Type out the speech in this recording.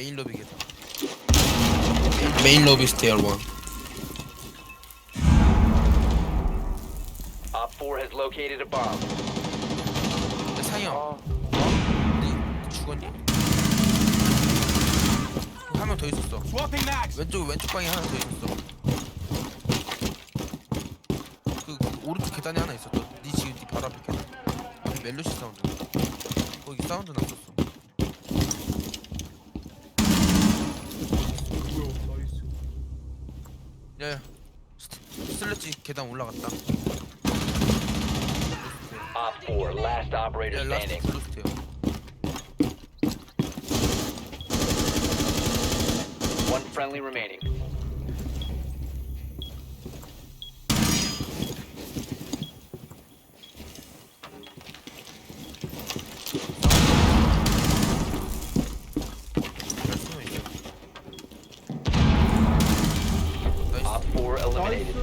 메인 로비 계단 메인 로비 스테어 원 Op 4 has located a bomb. 근데 상영 아, 니 죽었니? 한 명 더 있었어. 왼쪽 왼쪽 방에 하나 더 있었어. 그, 그 오른쪽 계단에 하나 있었어. 니 지금 니 바로 앞에 계단. 그 멜로시 사운드. 거기 사운드 났었 야야 스- 슬래지 계단 올라갔다 Op 4, last operator 야 라스트 standing. 블루스테어 One friendly remaining. Four eliminated.